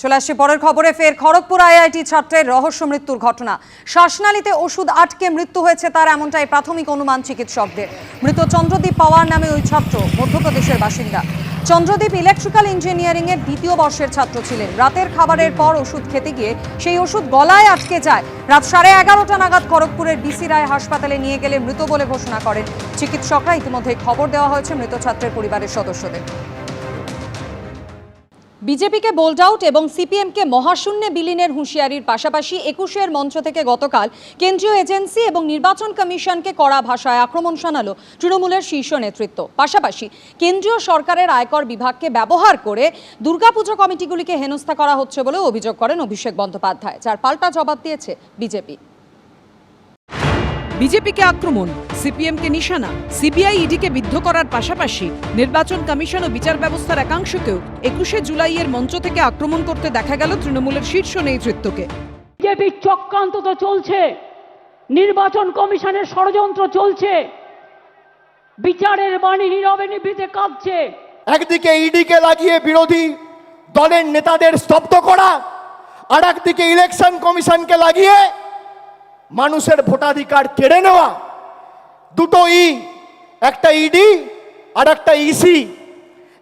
চলে আসছে পরের খবরে, ফের খড়গপুর আইআইটি ছাত্রের রহস্য মৃত্যুর ঘটনা। শ্বাসনালীতে ওষুধ আটকে মৃত্যু হয়েছে তার এমনটাই প্রাথমিক অনুমান চিকিৎসকদের। মৃত চন্দ্রদীপ পাওয়ার নামে ওই ছাত্র, মধ্যপ্রদেশের বাসিন্দা। চন্দ্রদীপ ইলেকট্রিক্যাল ইঞ্জিনিয়ারিং এর দ্বিতীয় বর্ষের ছাত্র ছিলেন। রাতের খাবারের পর ওষুধ খেতে গিয়ে সেই ওষুধ গলায় আটকে যায়। রাত সাড়ে এগারোটা নাগাদ খড়গপুরের বিসি রায় হাসপাতালে নিয়ে গেলে মৃত বলে ঘোষণা করেন। চিকিৎসকরা ইতিমধ্যে খবর দেওয়া হয়েছে মৃত ছাত্রের পরিবারের সদস্যদের। বিজেপিকে বোল্ড আউট এবং সিপিএমকে মহাশূন্যে বিলীনের হুঁশিয়ারির পাশাপাশি একুশের মঞ্চ থেকে গতকাল কেন্দ্রীয় এজেন্সি এবং নির্বাচন কমিশনকে কড়া ভাষায় আক্রমণ শানালো তৃণমূলের শীর্ষ নেতৃত্ব। পাশাপাশি কেন্দ্রীয় সরকারের আয়কর বিভাগকে ব্যবহার করে দুর্গাপুজো কমিটিগুলিকে হেনস্থা করা হচ্ছে বলেও অভিযোগ করেন অভিষেক বন্দ্যোপাধ্যায়, যার পাল্টা জবাব দিয়েছে বিজেপি। বিজেপিকে আক্রমণ সিপিএমকে নিশানা সিবিআই ইডিকে বিদ্ধ করার পাশাপাশি নির্বাচন কমিশন ও বিচার ব্যবস্থার একাংশকেও একুশে জুলাইয়ের মঞ্চ থেকে আক্রমণ করতে দেখা গেল তৃণমূলের শীর্ষ নেতৃত্বকে। বিজেপির চক্রান্ত তো চলছে নির্বাচন কমিশনের ষড়যন্ত্র চলছে বিচারের বাণী নীরবে নিভৃতে কাঁপছে। একদিকে ইডিকে লাগিয়ে বিরোধী দলের নেতাদের স্তব্ধ করা আর একদিকে ইলেকশন কমিশনকে লাগিয়ে মানুষের ভোটাধিকার কেড়ে নেওয়া। দুটো ই একটা ইডি আর একটা ইসি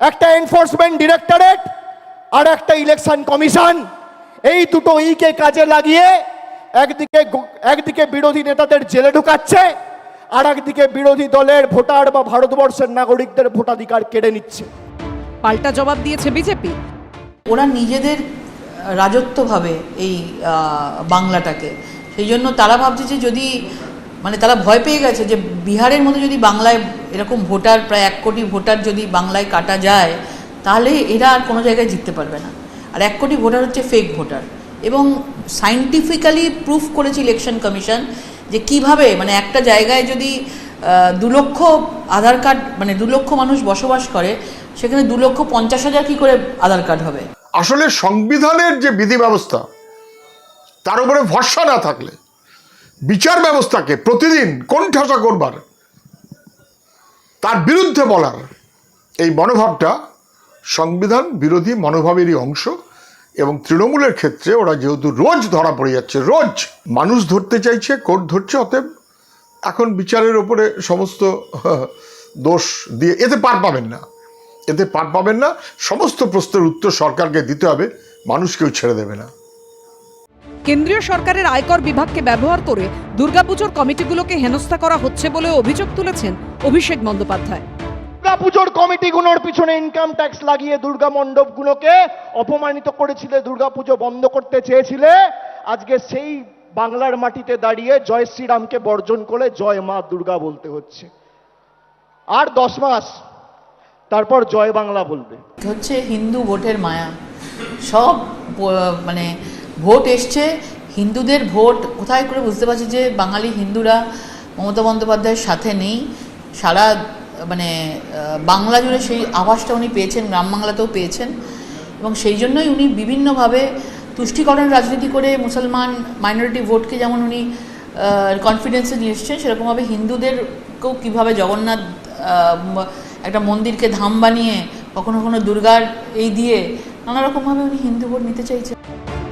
একটা এনফোর্সমেন্ট ডিরেক্টরেট আর একটা ইলেকশন কমিশন এই দুটো ইকে কাজে লাগিয়ে একদিকে একদিকে বিরোধী নেতাদের জেলে ঢুকাচ্ছে আর একদিকে বিরোধী দলের ভোটার বা ভারতবর্ষের নাগরিকদের ভোটাধিকার কেড়ে নিচ্ছে। পাল্টা জবাব দিয়েছে বিজেপি। ওরা নিজেদের রাজত্বভাবে এই বাংলাটাকে সেই জন্য তারা ভাবছে যে যদি মানে তারা ভয় পেয়ে গেছে যে বিহারের মধ্যে যদি বাংলায় এরকম ভোটার, প্রায় এক কোটি ভোটার যদি বাংলায় কাটা যায়, তাহলে এরা আর কোনো জায়গায় জিততে পারবে না। আর এক কোটি ভোটার হচ্ছে ফেক ভোটার। এবং সাইন্টিফিক্যালি প্রুফ করেছে ইলেকশন কমিশন যে কীভাবে মানে একটা জায়গায় যদি দু লক্ষ আধার কার্ড মানে দু লক্ষ মানুষ বসবাস করে, সেখানে দু লক্ষ পঞ্চাশ হাজার কী করে আধার কার্ড হবে? আসলে সংবিধানের যে বিধি ব্যবস্থা তার উপরে ভরসা না থাকলে, বিচার ব্যবস্থাকে প্রতিদিন কোণঠাসা করবার, তার বিরুদ্ধে বলার এই মনোভাবটা সংবিধান বিরোধী মনোভাবেরই অংশ এবং তৃণমূলের ক্ষেত্রে ওরা যেহেতু রোজ ধরা পড়ে যাচ্ছে, রোজ মানুষ ধরতে চাইছে, কোর্ট ধরছে, অতএব এখন বিচারের ওপরে সমস্ত দোষ দিয়ে, এতে পার পাবেন না, এতে পার পাবেন না, সমস্ত প্রশ্নের উত্তর সরকারকে দিতে হবে মানুষ কেউ ছেড়ে দেবে না। কেন্দ্রীয় সরকারের আয়কর বিভাগকে ব্যবহার করে দুর্গাপুজোর কমিটিগুলোকে হেনস্থা করা হচ্ছে বলে অভিযোগ তুলেছেন অভিষেক বন্দ্যোপাধ্যায়। দুর্গাপুজোর কমিটিগুলোর পিছনে ইনকাম ট্যাক্স লাগিয়ে দুর্গা মণ্ডপগুলোকে অপমানিত করেছিলে দুর্গাপুজো বন্ধ করতে চেয়েছিলে। আজকে সেই বাংলার মাটিতে দাঁড়িয়ে জয় শ্রীরামকে বর্জন করে জয় মা দুর্গা বলতে হচ্ছে। আর দশ মাস তারপর জয় বাংলা বলবে। হচ্ছে হিন্দু ভোটের মায়া। সব মানে ভোট এসছে। হিন্দুদের ভোট, কোথায় করে বুঝতে পারছি যে বাঙালি হিন্দুরা মমতা বন্দ্যোপাধ্যায়ের সাথে নেই। সারা মানে বাংলা জুড়ে সেই আভাসটা উনি পেয়েছেন, গ্রাম বাংলাতেও পেয়েছেন। এবং সেই জন্যই উনি বিভিন্নভাবে তুষ্টিকরণ রাজনীতি করে মুসলমান মাইনরিটি ভোটকে যেমন উনি কনফিডেন্সে নিয়ে এসছেন, সেরকমভাবে হিন্দুদেরকেও কীভাবে জগন্নাথ একটা মন্দিরকে ধাম বানিয়ে কখনো কখনো দুর্গার এই দিয়ে নানা রকমভাবে উনি হিন্দু ভোট নিতে চাইছেন।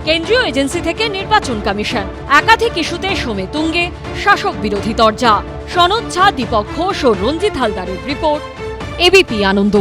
কেন্দ্রীয় এজেন্সি থেকে নির্বাচন কমিশন, একাধিক ইস্যুতে সোমে তুঙ্গে, শাসক বিরোধী দরজা সনদ ঝা দীপক ঘোষ ও রঞ্জিত হালদারের রিপোর্ট, এবিপি আনন্দ।